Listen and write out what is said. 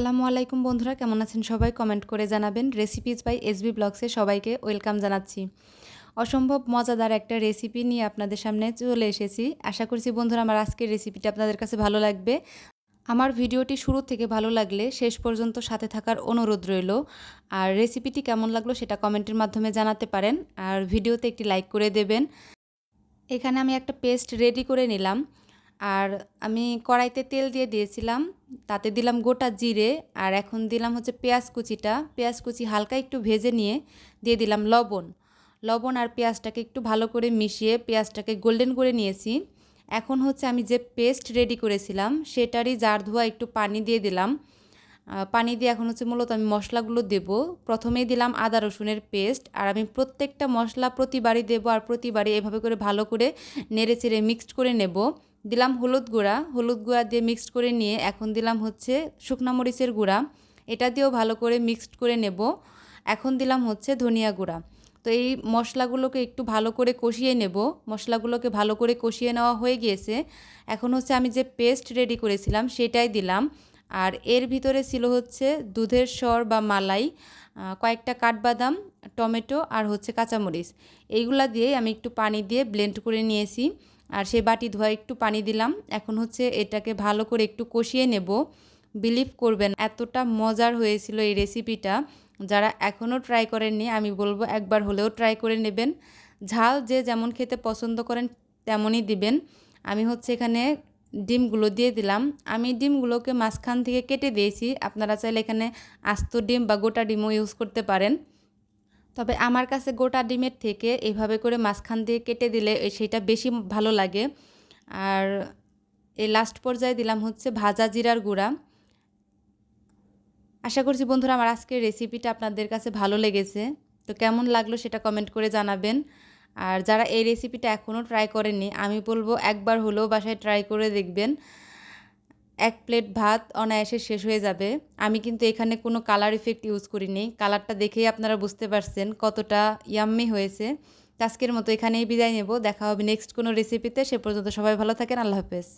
আসসালামু আলাইকুম বন্ধুরা, কেমন আছেন সবাই? কমেন্ট করে জানাবেন। রেসিপিজ বাই এসবি ব্লগসে সবাইকে ওয়েলকাম জানাচ্ছি। অসম্ভব মজাদার একটা রেসিপি নিয়ে আপনাদের সামনে চলে এসেছি। আশা করছি বন্ধুরা, আমার আজকের রেসিপিটা আপনাদের কাছে ভালো লাগবে। আমার ভিডিওটি শুরু থেকে ভালো লাগলে শেষ পর্যন্ত সাথে থাকার অনুরোধ রইল। আর রেসিপিটি কেমন লাগল সেটা কমেন্টের মাধ্যমে জানাতে পারেন। আর ভিডিওতে একটি লাইক করে দেবেন। এখানে আমি একটা পেস্ট রেডি করে নিলাম। আর আমি কড়াইতে তেল দিয়ে দিয়েছিলাম। তাতে দিলাম গোটা জিরে আর এখন দিলাম হচ্ছে পেঁয়াজ কুচিটা। পেঁয়াজ কুচি হালকা একটু ভেজে নিয়ে দিয়ে দিলাম লবণ। লবণ আর পেঁয়াজটাকে একটু ভালো করে মিশিয়ে পেঁয়াজটাকে গোল্ডেন করে নিয়েছি। এখন হচ্ছে আমি যে পেস্ট রেডি করেছিলাম সেটারই জার ধোয়া একটু পানি দিয়ে দিলাম। পানি দিয়ে এখন হচ্ছে মূলত আমি মশলাগুলো দেব। প্রথমেই দিলাম আদা রসুনের পেস্ট আর আমি প্রত্যেকটা মশলা প্রতিবারই দেবো আর প্রতিবারই এভাবে করে ভালো করে নেড়ে চেড়ে মিক্সড করে নেব। দিলাম হলুদ গুঁড়া। হলুদ গুঁড়া দিয়ে মিক্সড করে নিয়ে এখন দিলাম হচ্ছে শুকনা মরিচের গুঁড়া। এটা দিয়েও ভালো করে মিক্সড করে নেব। এখন দিলাম হচ্ছে ধনিয়া গুঁড়া। তো এই মশলাগুলোকে একটু ভালো করে কষিয়ে নেব। মশলাগুলোকে ভালো করে কষিয়ে নেওয়া হয়ে গিয়েছে। এখন হচ্ছে আমি যে পেস্ট রেডি করেছিলাম সেটাই দিলাম। আর এর ভিতরে ছিল হচ্ছে দুধের স্বর বা মালাই কয়েকটা কাঠবাদাম, টমেটো আর হচ্ছে কাঁচামরিচ। এইগুলা দিয়ে আমি একটু পানি দিয়ে ব্লেন্ড করে নিয়েছি। আর সেই বাটি ধোয়া একটু পানি দিলাম। এখন হচ্ছে এটাকে ভালো করে একটু কষিয়ে নেব। বিলিভ করবেন, এতটা মজার হয়েছিল এই রেসিপিটা। যারা এখনও ট্রাই করেননি, আমি বলব একবার হলেও ট্রাই করে নেবেন। ঝাল যে যেমন খেতে পছন্দ করেন তেমনই দিবেন। আমি হচ্ছে এখানে ডিমগুলো দিয়ে দিলাম। আমি ডিমগুলোকে মাঝখান থেকে কেটে দিয়েছি। আপনারা চাইলে এখানে আস্ত ডিম বা গোটা ডিমও ইউজ করতে পারেন। তবে আমার কাছে গোটা ডিমের থেকে এভাবে করে মাঝখান দিয়ে কেটে দিলে সেটা বেশি ভালো লাগে। আর এই লাস্ট পর্যায়ে দিলাম হচ্ছে ভাজা জিরার গুঁড়া। আশা করছি বন্ধুরা আমার আজকের রেসিপিটা আপনাদের কাছে ভালো লেগেছে। তো কেমন লাগল সেটা কমেন্ট করে জানাবেন। আর যারা এই রেসিপিটা এখনও ট্রাই করেননি, আমি বলব একবার হলেও বাসায় ট্রাই করে দেখবেন। এক প্লেট ভাত অনায়াসে শেষ হয়ে যাবে। আমি কিন্তু এখানে কোনো কালার ইফেক্ট ইউজ করিনি। কালারটা দেখেই আপনারা বুঝতে পারছেন কতটা ইয়াম্মি হয়েছে। আজকের মতো এখানেই বিদায় নেব। দেখা হবে নেক্সট কোনো রেসিপিতে সে পর্যন্ত সবাই ভালো থাকেন। আল্লাহ হাফেজ।